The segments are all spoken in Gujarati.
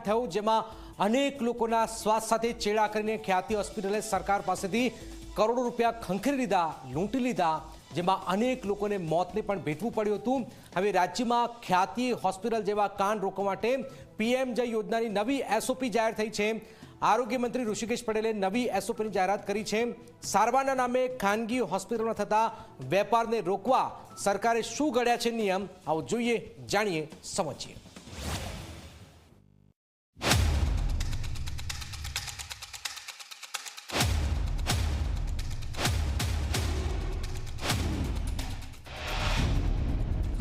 થયું, જેમાં અનેક લોકોના શ્વાસ સાથે ચેડા કરીને ખ્યાતિ હોસ્પિટલે સરકાર પાસેથી કરોડો રૂપિયા ખંખેરી લીધા, લૂંટી લીધા, જેમાં અનેક લોકોને મોતને પણ ભેટવું પડ્યું હતું. હવે રાજ્યમાં ખ્યાતિ હોસ્પિટલ જેવા કાન રોકવા માટે પીએમ જય યોજનાની નવી એસઓપી જાહેર થઈ છે. આરોગ્ય મંત્રી ઋષિકેશ પટેલે નવી એસઓપીની જાહેરાત કરી છે. સારવારના નામે ખાનગી હોસ્પિટલમાં થતા વેપારને રોકવા સરકારે શું ઘડ્યા છે નિયમ, આવો જોઈએ, જાણીએ, સમજીએ.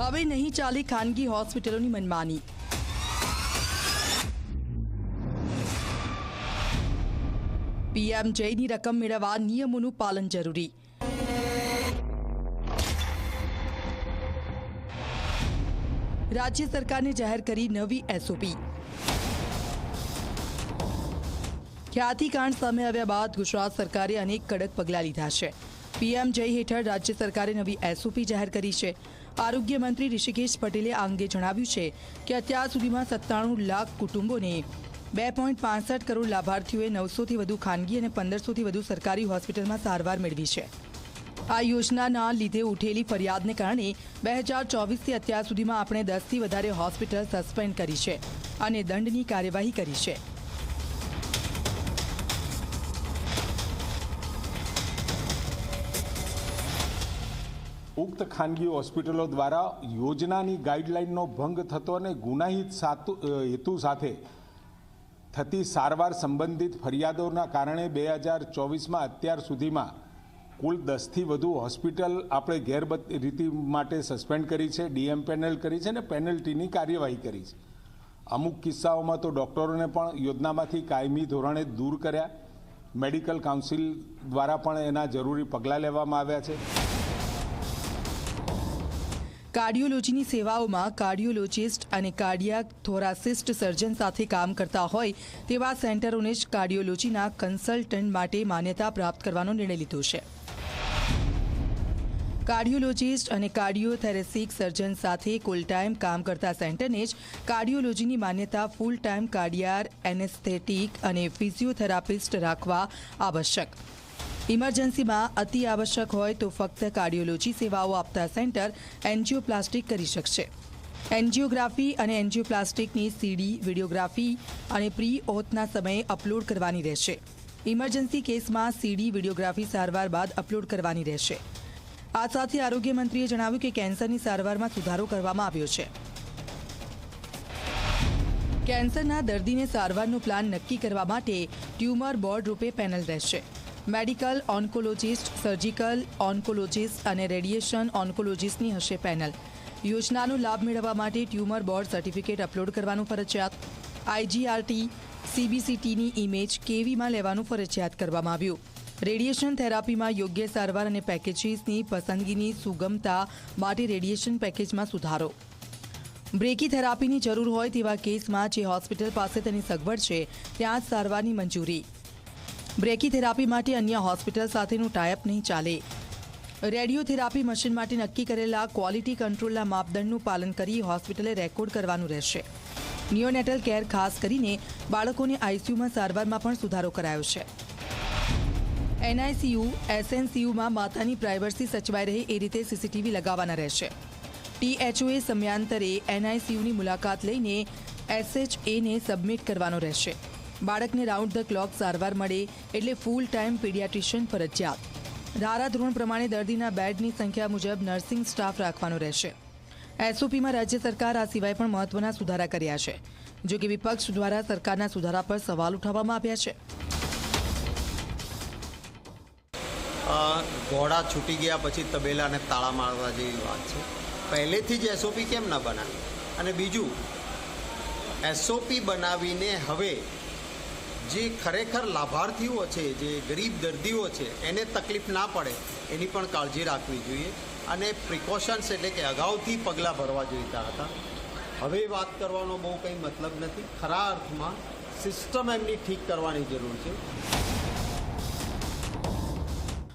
હવે નહીં ચાલે ખાનગી હોસ્પિટલોની મનમાની. પીએમ રકમ મેળવવા નિયમોનું પાલન જરૂરી. રાજ્ય સરકારને જાહેર કરી નવી એસઓપી. ખ્યાતિકાંડ સામે આવ્યા બાદ ગુજરાત સરકારે અનેક કડક પગલાં લીધા છે. પીએમ જય હેઠળ રાજ્ય સરકારે નવી એસઓપી જાહેર કરી છે. આરોગ્ય મંત્રી ઋષિકેશ પટેલે આ અંગે જણાવ્યું છે કે અત્યાર સુધીમાં સત્તાણું લાખ કુટુંબોને બે પોઈન્ટ પાંસઠ કરોડ લાભાર્થીઓએ નવસોથી વધુ ખાનગી અને પંદરસોથી વધુ સરકારી હોસ્પિટલમાં સારવાર મેળવી છે. આ યોજનાના લીધે ઉઠેલી ફરિયાદને કારણે બે હજાર ચોવીસથી અત્યાર સુધીમાં આપણે દસથી વધારે હોસ્પિટલ સસ્પેન્ડ કરી છે અને દંડની કાર્યવાહી કરી છે. ઉક્ત ખાનગી હોસ્પિટલો દ્વારા યોજનાની ગાઈડલાઇનનો ભંગ થતો અને ગુનાહિત હેતુ સાથે થતી સારવાર સંબંધિત ફરિયાદોના કારણે બે હજાર ચોવીસમાં અત્યાર સુધીમાં કુલ દસથી વધુ હોસ્પિટલ આપણે ગેરરીતિ માટે સસ્પેન્ડ કરી છે, ડીએમ પેનલ કરી છે અને પેનલ્ટીની કાર્યવાહી કરી છે. અમુક કિસ્સાઓમાં તો ડૉક્ટરોને પણ યોજનામાંથી કાયમી ધોરણે દૂર કર્યા. મેડિકલ કાઉન્સિલ દ્વારા પણ એના જરૂરી પગલાં લેવામાં આવ્યા છે. કાર્ડિયોલોજીની સેવાઓમાં કાર્ડિયોલોજિસ્ટ અને કાર્ડિયાક થોરાસિસ્ટ સર્જન સાથે કામ કરતા હોય તેવા સેન્ટરોને જ કાર્ડિયોલોજીના કન્સલ્ટન્ટ માટે માન્યતા પ્રાપ્ત કરવાનો નિર્ણય લીધો છે. કાર્ડિયોલોજિસ્ટ અને કાર્ડિયોથેરેસિક સર્જન સાથે કુલ ટાઈમ કામ કરતા સેન્ટરને જ કાર્ડિયોલોજીની માન્યતા ફૂલ ટાઈમ કાર્ડિયાર, એનેસ્થેટિક અને ફિઝિયોથેરાપિસ્ટ રાખવા આવશ્યક. ઇમરજન્સીમાં અતિ આવશ્યક હોય તો ફક્ત કાર્ડિયોલોજી સેવાઓ આપતા સેન્ટર એન્જિયોપ્લાસ્ટિક કરી શકશે. એન્જિયોગ્રાફી અને એન્જિયોપ્લાસ્ટિકની સીડી, વિડીયોગ્રાફી અને પ્રી ઓથના સમયે અપલોડ કરવાની રહેશે. ઇમરજન્સી કેસમાં સીડી, વિડીયોગ્રાફી સારવાર બાદ અપલોડ કરવાની રહેશે. આ સાથે આરોગ્ય મંત્રીએ જણાવ્યું કે કેન્સરની સારવારમાં સુધારો કરવામાં આવ્યો છે. કેન્સરના દર્દીને સારવારનો પ્લાન નક્કી કરવા માટે ટ્યુમર બોર્ડ રૂપે પેનલ રહેશે. મેડિકલ, ઓન્કોલોજિસ્ટ, સર્જિકલ, ઓન્કોલોજિસ્ટ અને રેડિયેશન ઓન્કોલોજિસ્ટની હશે પેનલ. યોજનાનો લાભ મેળવવા માટે ટ્યુમર બોર્ડ સર્ટિફિકેટ અપલોડ કરવાનું ફરજિયાત. આઈજીઆરટી સીબીસીટીની ઇમેજ કેવીમાં લેવાનું ફરજિયાત કરવામાં આવ્યું. રેડિયેશન થેરાપીમાં યોગ્ય સારવાર અને પેકેજીસની પસંદગીની સુગમતા માટે રેડિયેશન પેકેજમાં સુધારો. બ્રેકી થેરાપીની જરૂર હોય તેવા કેસમાં જે હોસ્પિટલ પાસે તેની સગવડ છે, ત્યાં જ સારવારની મંજૂરી. બ્રેકી થેરાપી માટે અન્ય હોસ્પિટલ સાથેનું ટાયપ નહીં ચાલે. રેડિયોથેરાપી મશીન માટે નક્કી કરેલા ક્વોલિટી કંટ્રોલના માપદંડનું પાલન કરી હોસ્પિટલે રેકોર્ડ કરવાનું રહેશે. નિયોનેટલ કેર ખાસ કરીને બાળકોને આઈસીયુમાં સારવારમાં પણ સુધારો કરાયો છે. એનઆઈસીયુ એસએનસીયુમાં માતાની પ્રાઇવસી સચવાઈ રહે એ રીતે સીસીટીવી લગાવવાના રહેશે. ટીએચઓએ સમયાંતરે એનઆઈસીયુની મુલાકાત લઈને એસએચએને સબમિટ કરવાનો રહેશે. બાળકને રાઉન્ડ ધ ક્લોક સારવાર મળે એટલે ફૂલ ટાઈમ પીડિયાટ્રિશિયન ફરજિયાત. ધારાધોરણ પ્રમાણે દર્દીના બેડની સંખ્યા મુજબ નર્સિંગ સ્ટાફ રાખવાનો રહેશે. એસઓપીમાં રાજ્ય સરકાર આ સિવાય પણ મહત્વના સુધારા કર્યા છે, જો કે વિપક્ષ દ્વારા સરકારના સુધારા પર સવાલ ઉઠાવવામાં આવ્યા છે. ઘોડા છૂટી ગયા પછી તબેલાને તાળા મારવા જેવી વાત છે. પહેલેથી જ એસઓપી કેમ ન બનાવી? અને બીજું એસઓપી બનાવીને હવે જે ખરેખર લાભાર્થીઓ છે, જે ગરીબ દર્દીઓ છે, એને તકલીફ ના પડે, એની પણ કાળજી રાખવી જોઈએ અને પ્રિકોશન્સ એટલે કે અગાઉથી પગલાં ભરવા જોઈતા હતા. હવે વાત કરવાનો બહુ કંઈ મતલબ નથી. ખરા અર્થમાં સિસ્ટમ એમની ઠીક કરવાની જરૂર છે.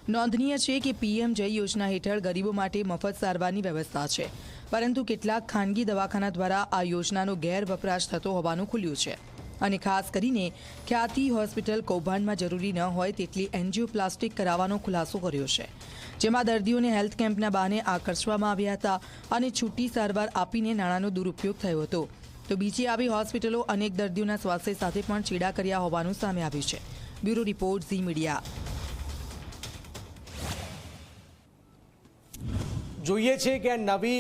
નોંધનીય છે કે પીએમ જય યોજના હેઠળ ગરીબો માટે મફત સારવારની વ્યવસ્થા છે. પરંતુ કેટલાક ખાનગી દવાખાના દ્વારા આ યોજનાનો ગેરવપરાશ થતો હોવાનું ખુલ્યું છે. અને ખાસ કરીને ખ્યાતિ હોસ્પિટલ કૌભાંડમાં જરૂરી ન હોય તેટલી એન્જિયોપ્લાસ્ટિક કરાવવાનો ખુલાસો કર્યો છે. જેમાં દર્દીઓને હેલ્થ કેમ્પના બહાને આકર્ષવામાં આવ્યા હતા અને છૂટી સારવાર આપીને નાણાંનો દુરુપયોગ થયો હતો. તો બીજી આવી હોસ્પિટલો અનેક દર્દીઓના સ્વાસ્થ્ય સાથે પણ ચેડા કર્યા હોવાનું સામે આવ્યું છે. Bureau report Zee media. જોઈએ છે કે નવી